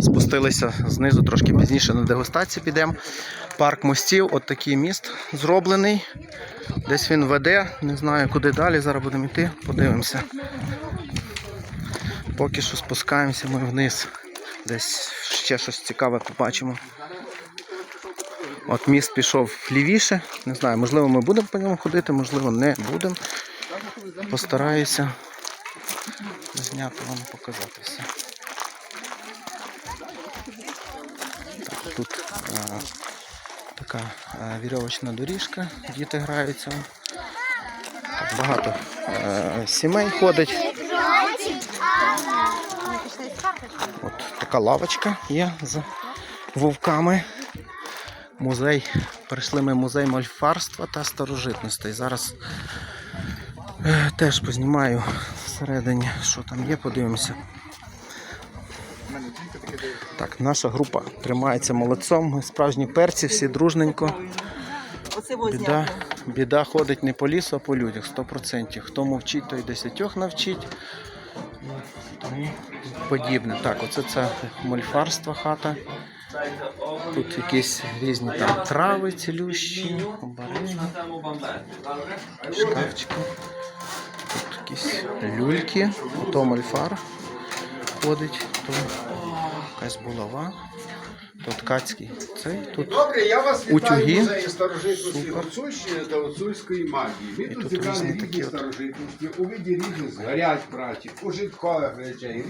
Спустилися знизу трошки пізніше на дегустацію підемо. Парк мостів, от такий міст зроблений. Десь він веде, не знаю куди далі. Зараз будемо йти, подивимося. Поки що спускаємося ми вниз. Десь ще щось цікаве побачимо. От міст пішов лівіше. Не знаю, можливо, ми будемо по ньому ходити, можливо, не будемо. Постараюся зняти вам показати все. Тут е, така е, вірьовочна доріжка, діти граються. Так, багато е, сімей ходить. От така лавочка є з вовками. Музей. Прийшли ми в музей мольфарства та старожитностей. Зараз е, теж познімаю всередині, що там є, подивимося. Так, наша група тримається молодцом. Ми справжні перці, всі дружненько. Біда, біда ходить не по лісу, а по людях, 100%. Хто мовчить, той десятьох навчить. Подібне. Так, оце це мольфарство хата. Тут якісь різні там трави цілющі, обереги, шкафчики. Тут якісь люльки, то мольфар ходить, то якась булава, то ткацький цей. Тут Добре, я вас Утюги. вітаю в музеї старожитності Супер. Гуцульщини та гуцульської магії. Ми І тут тут зібрали різні різні такі от. старожитності, у виді різних згарять праці, ужиткових речей,